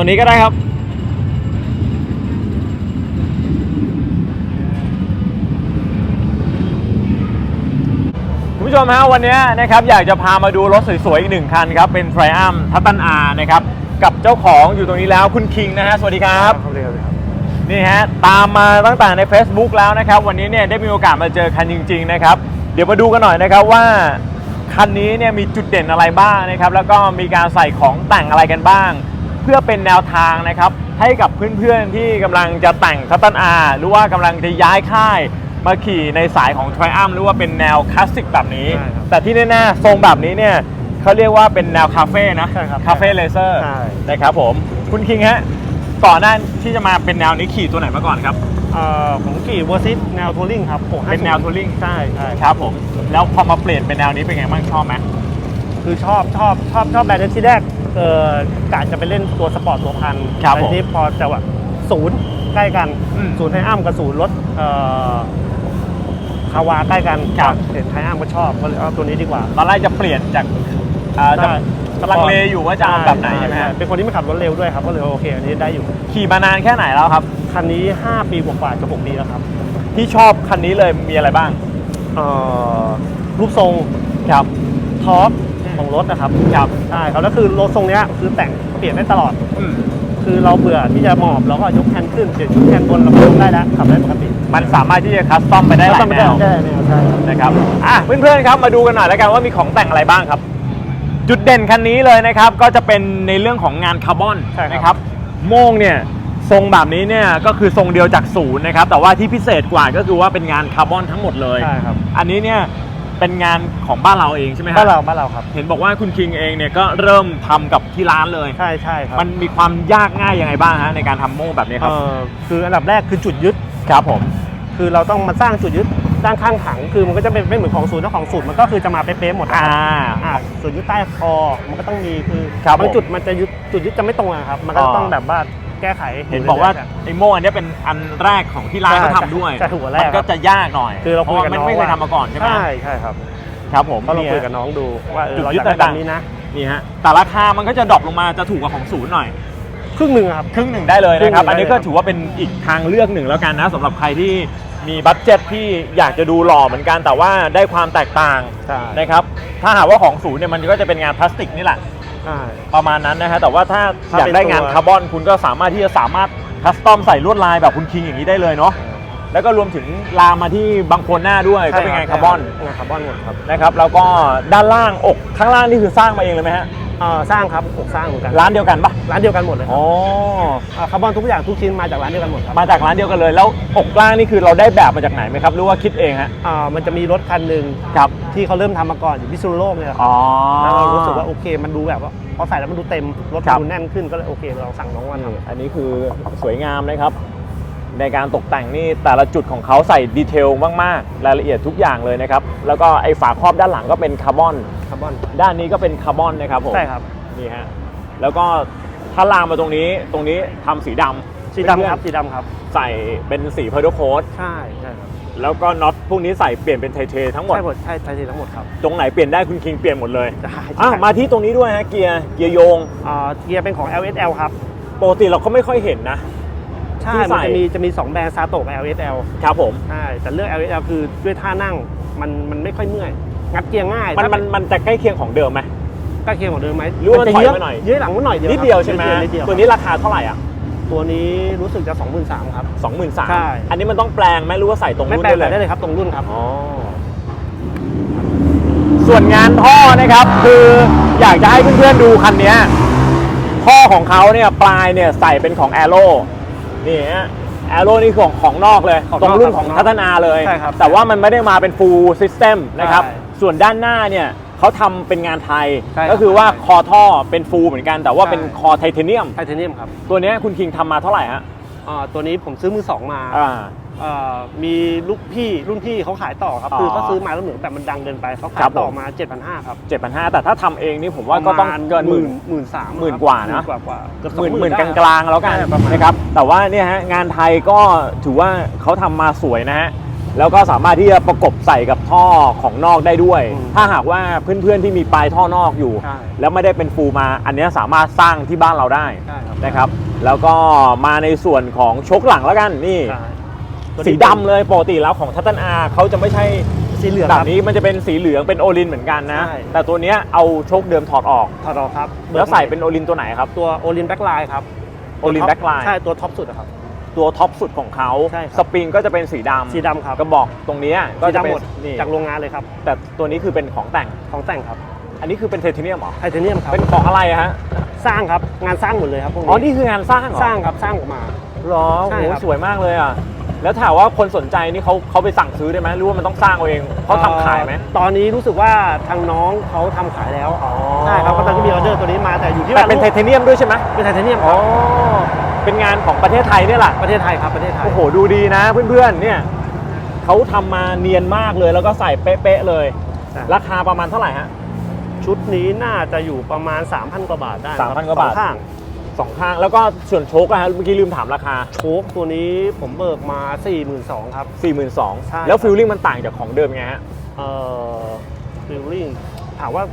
ตัวนี้ก็ได้ครับ คุณผู้ชมฮะวันนี้นะครับอยากจะพามาดูรถสวยๆ อีกหนึ่งคันครับ เป็น Triumph ทัตันอานะครับ กับเจ้าของอยู่ตรงนี้แล้วคุณคิงนะฮะ สวัสดีครับ ครับครับครับนี่ฮะ ตามมาตั้งแต่ใน Facebook แล้วนะครับ วันนี้เนี่ยได้มีโอกาสมาเจอคันจริง ๆ นะครับ เดี๋ยวมาดูกันหน่อยนะครับว่าคันนี้เนี่ยมีจุดเด่นอะไรบ้างนะครับ แล้วก็มีการใส่ของแต่งอะไรกันบ้างเพื่อเป็นแนวทางนะครับให้กับเพื่อนๆที่กำลังจะแต่งคัตตันอาหรือว่ากำลังจะย้ายค่ายมาขี่ในสายของ Triumph หรือว่าเป็นแนวคลาสสิกแบบนี้ ใช่ครับแต่ที่แน่ๆทรงแบบนี้เนี่ยเขาเรียกว่าเป็นแนวคาเฟ่นะใช่ครับคาเฟ่เลเซอร์ใช่ นะครับผมคุณคิงฮะก่อนหน้าที่จะมาเป็นแนวนี้ขี่ตัวไหนมาก่อนครับ เอ่อผมขี่วอซิสแนวทัวริงครับ650เป็นแนวทัวริง ใช่ใช่ครับผม แล้วพอมาเปลี่ยนเป็นแนวนี้เป็นไงบ้างชอบไหม คือชอบชอบชอบชอบแบรนด์ที่แรกเออกะจะไปเล่นตัวสปอร์ตตัวพันครับผม แต่ทีนี้พอจะว่าศูนย์ใกล้กันอืมศูนย์ไทอัมกับศูนย์รถเอ่อคาวาใกล้กันครับ เห็นไทอัมก็ชอบก็เลยเอาตัวนี้ดีกว่า ตอนแรกจะเปลี่ยนจากอ่าจะใช่กำลังเลอยู่ว่าจะเอาแบบไหนใช่ไหมฮะเป็นคนที่ไม่ขับรถเร็วด้วยครับก็เลยโอเค อันนี้ได้อยู่ ขี่มานานแค่ไหนแล้วครับ คันนี้ 5 ปีกว่าๆจะ6ปีแล้วครับที่ชอบคันนี้เลยมีอะไรบ้าง เอ่อรูปทรงครับทอร์ก ของรถนะครับครับใช่ครับแล้วคือรถทรงเนี้ยคือแต่งเปลี่ยนได้ตลอด อืมคือเราเบื่อที่จะหมอบเราก็ยกแฮนด์ขึ้นเปลี่ยนชุดแฮนด์บนเราก็ยกได้แล้วขับได้ปกติมันสามารถที่จะคัสตอมไปได้หลายแนวใช่แนวใช่ครับ นะครับอะเพื่อนๆครับมาดูกันหน่อยแล้วกันว่ามีของแต่งอะไรบ้างครับ จุดเด่นคันนี้เลยนะครับก็จะเป็นในเรื่องของงานคาร์บอนใช่ครับ นะครับโม่งเนี่ยทรงแบบนี้เนี่ยก็คือทรงเดียวจากศูนย์นะครับแต่ว่าที่พิเศษกว่าก็คือว่าเป็นงานคาร์บอนทั้งหมดเลย ใช่ครับ อันนี้เนี่ย เป็นงานของบ้านเราเองใช่ไหมฮะบ้านเราบ้านเราครับ เห็นบอกว่าคุณคิงเองเนี่ยก็เริ่มทำกับที่ร้านเลย ใช่ใช่ครับมันมีความยากง่ายยังไงบ้างฮะในการทำโม่งแบบนี้ครับ เอ่อคืออันดับแรกคือจุดยึด ครับผม คือเราต้องมาสร้างจุดยึดด้านข้างถัง คือมันก็จะเป็นไม่เหมือนของศูนย์ถ้าของศูนย์มันก็คือจะมาเป๊ะๆหมดนะอ่าครับอ่าจุดยึดใต้คอมันก็ต้องมีคือครับบางผมจุดมันจะยึดจุดยึดจะไม่ตรงอะครับ มันก็อ๋อ ต้องแบบว่า แก้ไขเห็นบอกว่าไอ้โม่อันเนี้ยเป็นอันแรกของที่ร้านใช่เขาทำด้วยใช่ถูกอันแรกมันก็จะยากหน่อยคือเราเพคุราะยว่ากับมันน้องไม่เคยว่าทำมาก่อนใช่ไหมใช่ใช่ครับครับผมก็เราคุยนี่กับฮะน้องดูว่าเออจุดเรายึอดยากได้ต่าแบงๆบนี้นะนี่ฮะแต่ราคามันก็จะดรอปลงมาจะถูกกว่าของศูนย์หน่อยครึ่งหนึ่งอะครับครึ่งหนึ่งได้เลยนะครับครึ่งหนึ่งอันนี้ก็ได้เลยถือว่าเป็นอีกทางเลือกหนึ่งแล้วกันนะสำหรับใครที่มีบัตเจ็ตที่อยากจะดูหล่อเหมือนกันแต่ว่าได้ความแตกต่างใช่นะครับ ถ้าหากว่าของศูนย์เนี่ยมันก็จะเป็นงานพลาสติกนี่แหละ ใช่ประมาณนั้นนะฮะแต่ว่าถ้าถ้าอยากได้เป็นตัวงานคาร์บอนคุณก็สามารถที่จะสามารถคัสตอมใส่ลวดลายแบบคุณคิงอย่างนี้ได้เลยเนาะแล้วก็รวมถึงลามมาที่บางคนหน้าด้วยก็เป็นงานคาร์บอนงานคาร์บอนหมดครับนะครับแล้วก็ด้านล่างอกข้างล่างนี่คือสร้างมาเองเลยไหมฮะ เอ่อสร้างครับผมสร้างเหมือนกันร้านเดียวกันปะร้านเดียวกันหมดเลยครับอ๋อเอ่อคาร์บอนทุกอย่างทุกชิ้นมาจากร้านเดียวกันหมดครับมาจากร้านเดียวกันเลย แล้วอกล่างนี่คือเราได้แบบมาจากไหนไหมครับ หรือว่าคิดเองฮะ อ่ามันจะมีรถคันหนึ่งครับ ที่เขาเริ่มทำมาก่อนอยู่พิษณุโลกเนี่ยครับอ๋อ แล้วเรารู้สึกว่าโอเค มันดูแบบว่าพอใส่แล้วมันดูเต็มรถครับ ดูแน่นขึ้นก็เลยโอเคเราสั่งน้องมาทำ อันนี้คือสวยงามนะครับ ในการตกแต่งนี่แต่ละจุดของเขาใส่ดีเทลมากๆ รายละเอียดทุกอย่างเลยนะครับ แล้วก็ไอ้ฝาครอบด้านหลังก็เป็นคาร์บอน คาร์บอน ด้านนี้ก็เป็นคาร์บอนนะครับผมใช่ครับ นี่ฮะ แล้วก็ถ้าลามมาตรงนี้ ตรงนี้ทำสีดำสีดำครับ สีดำครับ ใส่เป็นสีเพอร์โดโคดใช่ใช่ครับ แล้วก็น็อตพวกนี้ใส่เปลี่ยนเป็นไทเททั้งหมด ใช่หมด ใช่ใช่ทั้งหมดครับ ตรงไหนเปลี่ยนได้คุณคิงเปลี่ยนหมดเลยใช่อะมาที่ตรงนี้ด้วยฮะเกียร์ เกียร์โยงอ่าเกียร์เป็นของ LSL ครับ ปกติเราก็ไม่ค่อยเห็นนะ ใช่ ที่ใส่มันจะมีจะมี 2 แบรนด์ซาโตะกับ LSL ครับผม ใช่แต่เลือก LSL คือด้วยท่านั่งมันมันไม่ค่อยเมื่อย งัดเกียร์ง่ายมันถ้ามันมันจะใกล้เคียงของเดิมไหมใกล้เคียงของเดิมไหมหรือว่ามันจะถอยเยอะมาหน่อย เยอะหลังมาหน่อยเดียวนิดเดียวใช่ไหมนิดเดียวตัวนี้ราคาเท่าไหร่อะตัวนี้รู้สึกจะ 23,000ครับ สองหมื่นสามใช่ อันนี้มันต้องแปลงไหมหรือว่าใส่ตรงไม่นู้นแปลงได้ได้เลยเลยครับตรงรุ่นครับอ๋อส่วนงานท่อนะครับคืออยากจะให้เพื่อนๆดูคันเนี้ยท่อของเขาเนี่ยปลายเนี่ยใส่เป็นของแอโร่ นี่ฮะแอโร่นี่ของของนอกเลย ของตรงนอกรุ่นครับของของนอกพัฒนาเลย ใช่ครับแต่ว่ามันไม่ได้มาเป็น full system นะครับ ใช่ส่วนด้านหน้าเนี่ยเขาทำเป็นงานไทย ใช่ครับก็คือว่าคอท่อเป็นฟูลเหมือนกัน แต่ว่าใช่เป็นคอไทเทเนียม ไทเทเนียมครับตัวเนี้ยคุณคิงทำมาเท่าไหร่ฮะ อ่าตัวนี้ผมซื้อมือสองมาอ่าอ่ามีลูกพี่รุ่นพี่เขาขายต่อครับอ๋อคือเขาซื้อมาแล้วเหมือนแบบมันดังเกินไปเขาขาครัยบต่อผมมา 7,500ครับ7,500แต่ถ้าทำเองนี่ผมว่าก็ต้องเกินหมื่น หมื่นสามหมื่นกว่านะ กว่ากว่าเกือบหสองมื่นหหมื่มื่นนกได้ ลางๆแล้วกันใช่ประมาณ นะครับแต่ว่าเนี่ยฮะงานไทยก็ถือว่าเขาทำมาสวยนะฮะ แล้วก็สามารถที่จะประกบใส่กับท่อของนอกได้ด้วย อืมถ้าหากว่าเพื่อนๆที่มีปลายท่อนอกอยู่ ใช่ แล้วไม่ได้เป็นฟูลมา อันเนี้ยสามารถสร้างที่บ้านเราได้ใช่ครับนะครับ แล้วก็มาในส่วนของชกหลังแล้วกันนี่ ใช่ตัวนี้สีดำเลยปกติแล้วของทัตตันอาเขาจะไม่ใช่สีเหลืองแบครับบ นี้มันจะเป็นสีเหลืองเป็นโอลินเหมือนกันนะ ใช่ แต่ตัวเนี้ยเอาชกเดิมถอดออก ถอดออกครับแล้วใส่เป็นโอลินตัวไหนครับ ตัวโอลินแบ็คไลน์ครับ โอลินตัวแบ็ท็คไลน์ใช่ตัวท็อปสุดอะครับ ตัวท็อปสุดของเขาใช่ครับ สปริงก็จะเป็นสีดำสีดำครับกระบอกตรงเนี้ยก็สีจะเป็นดำหมดนี่จากโรงงานเลยครับ แต่ตัวนี้คือเป็นของแต่ง ของแต่งครับอันนี้คือเป็นไทเทเนียมเหรอไทเทเนียมครับเป็นของอะไรอะฮะสร้างครับงานสร้างหมดเลยครับพวกอ๋อนี้นี่คืองานสร้างเหรอสร้างครับสร้างออกมา เหรอใช่โอ้โหครับ สวยมากเลยอะแล้วถามว่าคนสนใจนี่เขาเขาไปสั่งซื้อได้ไหมหรือว่ามันต้องสร้างเอาเองเขาทำขายไหม เอ่อตอนนี้รู้สึกว่าทางน้องเขาทำขายแล้วอ๋อใช่ครับก็ตอนที่มีออเดอร์ตัวนี้มาแต่อยู่ที่แต่ว่าเป็นไทเทเนียมด้วยใช่ไหมเป็นไทเทเนียมคอ๋อรับ เป็นงานของประเทศไทยเนี่ยแหละประเทศไทยครับประเทศไทย โอ้โหดูดีนะเพื่อนๆเนี่ยเขาทำมาเนียนมากเลยแล้วก็ใส่เป๊ะๆเลย ใช่ ราคาประมาณเท่าไหร่ฮะ ชุดนี้น่าจะอยู่ประมาณ 3,000 กว่าบาทได้ครับ3,000กว่าบาท สองข้างสองข้างแล้วก็ส่วนโชคอะฮะเมื่อกี้ลืมถามราคา โชคตัวนี้ผมเบิกมา 42,000ครับ ใช่ 42,000แล้วฟิลลิ่งมันต่างจากของเดิมไงฮะ เอ่อฟิลลิ่งถามว่า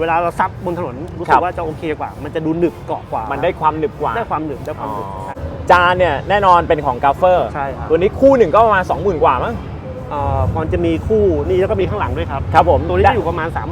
เวลาเราซับบนถนนรู้คสึรักบว่าจะโอเคกว่า มันจะดูหนึบเกาะกว่า มัมันได้ความหนึบกว่า ได้ความหนึบได้ความหนึบอ๋อใช่จานเนี่ยแน่นอนเป็นของกาเฟอร์ใช่ครับ ตัวนี้คู่หนึ่งก็ประมาณ 20,000 กว่ามั้งเอ่อก่อนจะมีคู่นี่แล้วก็มีข้างหลังด้วยครับครับผมตัวนี้จะอยู่ประมาณ 33,000 สาม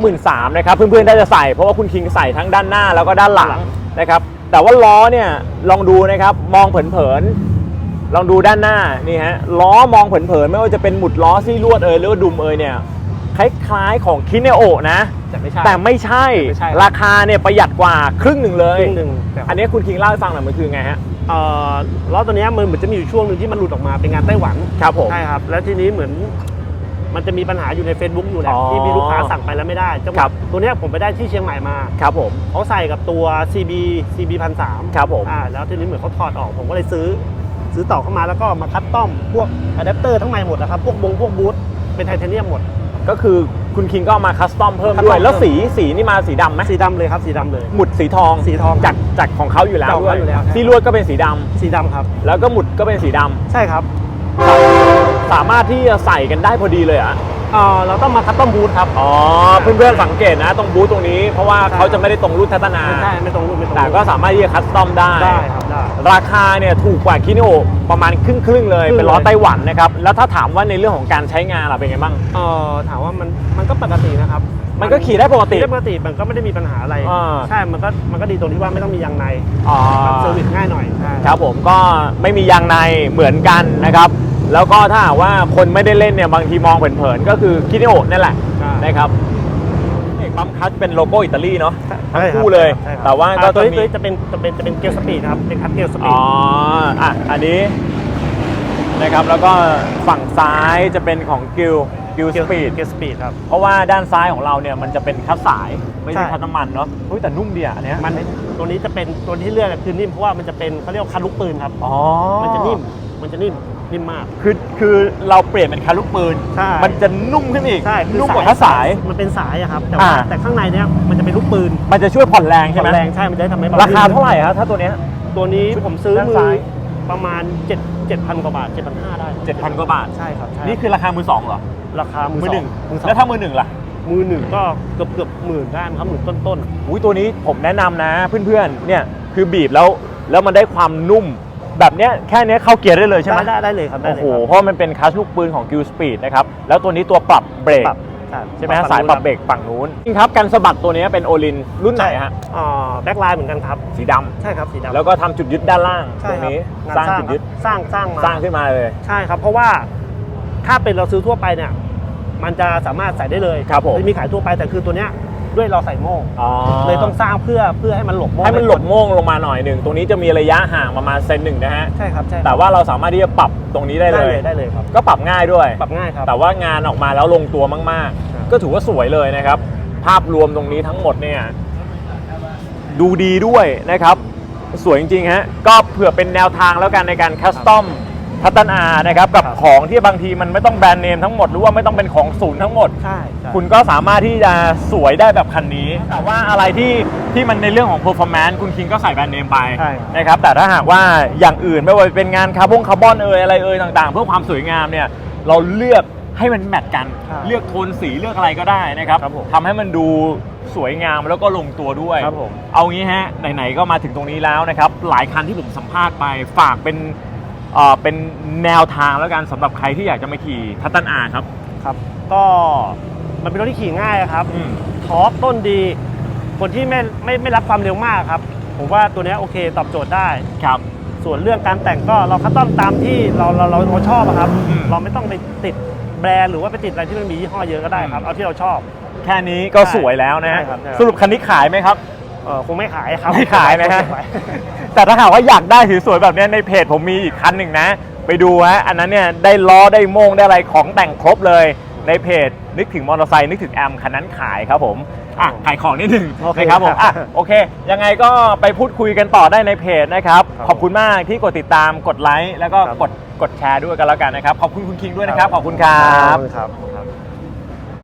หมื่นสามนะครับเพื่อนๆได้จะใส่เพราะว่าคุณคิงใส่ทั้งด้านหน้าแล้วก็ด้านหลังนะครับแต่ว่าล้อเนี่ยลองดูนะครับมองเผินๆลองดูด้านหน้านี่ฮะล้อมองเผินๆไม่ว่าจะเป็นหมุดล้อซี่ลวดเอยหรือว่าดุมเอยเนี่ย คล้ายๆของคิเนโอะนะ แต่ไม่ใช่ แต่ไม่ใช่ ไม่ใช่ ราคาเนี่ยประหยัดกว่าครึ่งหนึ่งเลย ครึ่งหนึ่งแต่อันนี้คุณคิงเล่าให้ฟังหน่อยมันคือไงฮะ เอ่อล้อตัวเนี้ยมันเหมือนจะมีอยู่ช่วงหนึ่งที่มันหลุดออกมาเป็นงานไต้หวัน ครับผม ใช่ครับ แล้วทีนี้เหมือนมันจะมีปัญหาอยู่ใน Facebook อยู่แหละอ๋อที่มีลูกค้าสั่งไปแล้วไม่ได้จังหครัวะบ ตัวเนี้ยผมไปได้ที่เชียงใหม่มา ครับผม เขาใส่กับตัว CB CB พันสามครับผม อ่าแล้วทีนี้เหมือนเขาถอดออกผมก็เลยซื้อ ซื้อต่อเข้ามาแล้วก็มาคัสตอมพวกอะแดปเตอร์ทั้งในหมดนะครับพวกบงพวกบูทเป็นไทเทเนียมหมด ก็คือคุณคิงก็เอามาคัสตอมเพิ่มคัสตอมด้วย แล้วเพิ่มสีสีนี่มาสีดำไหมสีดำเลยครับสีดำเลย หมุดสีทองสีทองจากจากของเขาอยู่แล้วจากของด้วยเขาอยู่แล้วครับ ที่ลวดก็เป็นสีดำสีดำครับ แล้วก็หมุดก็เป็นสีดำใช่ครับ สามารถที่จะใส่กันได้พอดีเลยเหรอะ เอ่อเราต้องมาคัสตอมบูทครับ อ๋อ เพื่อนๆสังเกตนะตรงบูธตรงนี้ เพราะว่าใช่เขาจะไม่ได้ตรงรุ่นทัตนา ไม่ใช่ไม่ตรงรุ่นไม่ตรงแต่รุ่นก็สามารถที่จะคัสตอมได้ ได้ครับได้ ราคาเนี่ยถูกกว่าคิโนประมาณครึ่งครึ่งๆเลย ครึ่งเป็นล้อเลยไต้หวันนะครับ แล้วถ้าถามว่าในเรื่องของการใช้งานล่ะเป็นไงบ้าง เอ่อถามว่ามันมันก็ปกตินะครับมันก็ขี่ได้ปกติ ขี่ได้ปกติมันก็ไม่ได้มีปัญหาอะไรอ่า ใช่มันก็มันก็ดีตรงที่ว่าไม่ต้องมียางในอ๋อเซอร์วิสง่ายหน่อยใช่ ครับผมก็ไม่มียางในเหมือนกันนะครับ แล้วก็ถ้าหากว่าคนไม่ได้เล่นเนี่ยบางทีมองเผินๆก็คือคิโนนั่นแหละใช่นะครับเอกปั๊มคลัตช์เป็นโลโก้อิตาลีเนาะใช่รับคู่เลยใช่ครับแต่ว่าก็อ่ตัวนี้จะมีตัวนี้จะเป็นจะเป็นจะเป็นเกียร์สปีดครับเป็นคัทเกียร์สปีอ๋ดออะอันนี้นะครับแล้วก็ฝั่งซ้ายจะเป็นของกิลกิลสปีดเกียร์สปีดครับเพราะว่าด้านซ้ายของเราเนี่ยมันจะเป็นคัสสายไม่ใช่ใช่คัสน้ำมันเนาะเฮ้ยแต่นุ่มดีอะอันเนี้ยมันตัวนี้จะเป็นตัวที่เลือกคือนิ่มเพราะว่ามันจะเป็นเขาเรียกว่าคันลูกปืนครับอ๋อมันจะนิ่มมันจะนิ่ม นิ่มมาก คือคือเราเปลี่ยนเป็นคันลูกปืน ใช่ มันจะนุ่มขึ้นอีกใช่คือนุ่มกว่าคัสสาย มันเป็นสายอะครับแต่ว่าอ่า แต่ข้างในเนี้ยมันจะเป็นลูกปืนมันจะช่วยผ่อนแรงใช่ไหมแรงใช่มันจะได้ทำให้เบราคาเท่าไหร่ครับถ้าตัวเนี้ย ตัวนี้ผมซื้อด้านมืซ้าอยประมาณ7 7,000กว่าบาท7,500ได้7,000กว่าบาท ใช่ครับใช่นี่คือราคามือสองเหรอราคามือมือสหอนึ่งงมือสองแล้วถ้ามือหนึ่งล่ะ มือหนึ่งก็เกือบเกือบหมื่นได้ครับหมื่นต้นอุ้ยตัวนี้ผมแนะนำนะเพื่อนๆ เนี่ยคือบีบแล้วแล้วมันได้ความนุ่ม แบบเนี้ยแค่เนี้ยเข้าเกียร์ได้เลยๆใช่ไหมได้ได้เลยครับได้โอ้เลยโหครับเพราะมันเป็นคลัชลูกปืนของ Gill Speed นะครับแล้วตัวนี้ตัวปรับเบรก ปรับใช่ไหมฮะสายปรับเบรกฝั่งนู้นจริงครับการสะบัดตัวนี้เป็นโอลินรุ่นไหนฮะอ่าแบ็คไลน์เหมือนกันครับ สีดำใช่ครับสีดำแล้วก็ทำจุดยึดด้านล่างใช่ตรงครับนี้งานสร้างจุดยึดสร้างสร้างมาสร้างขึ้นมาเลย ใช่ครับ เพราะว่าถ้าเป็นเราซื้อทั่วไปเนี่ย มันจะสามารถใส่ได้เลยครับผม จะมีขายทั่วไปแต่คือตัวเนี้ย ด้วยเราใส่โม่อ๋อเลยต้องสร้างเพื่อเพื่อให้มันหลบโม่ให้มันหลบโม่งลงมาหน่อยหนึ่งตรงนี้จะมีระยะห่างประมาณเซนหนึ่งนะฮะใช่ครับใช่ครับแต่ว่าเราสามารถที่จะปรับตรงนี้ได้ได้เลเลยยได้เลยครับก็ปรับง่ายด้วย ปรับง่ายครับแต่ว่างานออกมาแล้วลงตัวมากครับๆก็ถือว่าสวยเลยนะครับ ภาพรวมตรงนี้ทั้งหมดเนี่ยดูดีด้วยนะครับ สวยจริงๆฮะก็เผื่อเป็นแนวทางแล้วกันในการคัสตอม พัฒนานะครับกับครับ ของที่บางทีมันไม่ต้องแบรนด์เนมทั้งหมดหรือว่าไม่ต้องเป็นของศูนย์ทั้งหมด ใช่ใช่คุณก็สามารถที่จะสวยได้แบบคันนี้ แต่ว่าอะไรที่ที่มันในเรื่องของ performance คุณคิงก็ใส่แบรนด์เนมไปใช่ครับนะครับ แต่ถ้าหากว่าอย่างอื่นไม่ว่าจะเป็นงานคาร์บอนคาร์บอนเอยอะไรเอยต่างๆ เพื่อความสวยงามเนี่ยเราเลือกให้มันแมทกันครับเลือกโทนสีเลือกอะไรก็ได้นะครับครับผมทำให้มันดูสวยงามแล้วก็ลงตัวด้วย ครับผม เอางี้ฮะไหนๆก็มาถึงตรงนี้แล้วนะครับหลายคันที่ผมสัมภาษณ์ไปฝากเป็น เอ่อเป็นแนวทางแล้วกันสำหรับใครที่อยากจะมาขี่ทัตตันอาครับ ครับ ก็มันเป็นรถที่ขี่ง่ายครับอืม ทอร์กต้นดี คนที่ไม่ไม่ไม่รับความเร็วมากครับ ผมว่าตัวเนี้ยโอเคตอบโจทย์ได้ ครับ ส่วนเรื่องการแต่งก็เราคัดต้อมตามที่เราเราเราเราชอบอะครับ อืม เราไม่ต้องไปติดแบรนด์หรือว่าไปติดอะไรที่มันมียี่ห้อเยอะก็ได้ครับอืมเอาที่เราชอบ แค่นี้ก็สวยแล้วนะฮะใช่ครับใช่ครับ สรุปคันนี้ขายไหมครับ เออคงไม่ขายครับไม่ขายนะฮะ เก็บไว้แต่ถ้าหากว่าอยากได้สวยๆแบบเนี้ยในเพจผมมีอีกคันหนึ่งนะ ไปดูฮะอันนั้นเนี่ยได้ล้อได้โม่งได้อะไรของแต่งครบเลย ในเพจนึกถึงมอเตอร์ไซค์นึกถึงแอมคันนั้นขายครับผมอะขายของนิดหนึ่งโอเคนะครับผมครัอะบโอเค ยังไงก็ไปพูดคุยกันต่อได้ในเพจนะครับ ครับขอบคุณมากที่กดติดตามกดไลค์แล้วก็ครับ กดกดแชร์ด้วยกันแล้วกันนะครับ ขอบคุณคุณคิงด้วยนะครับขอบคุณครับขอบคุณครับ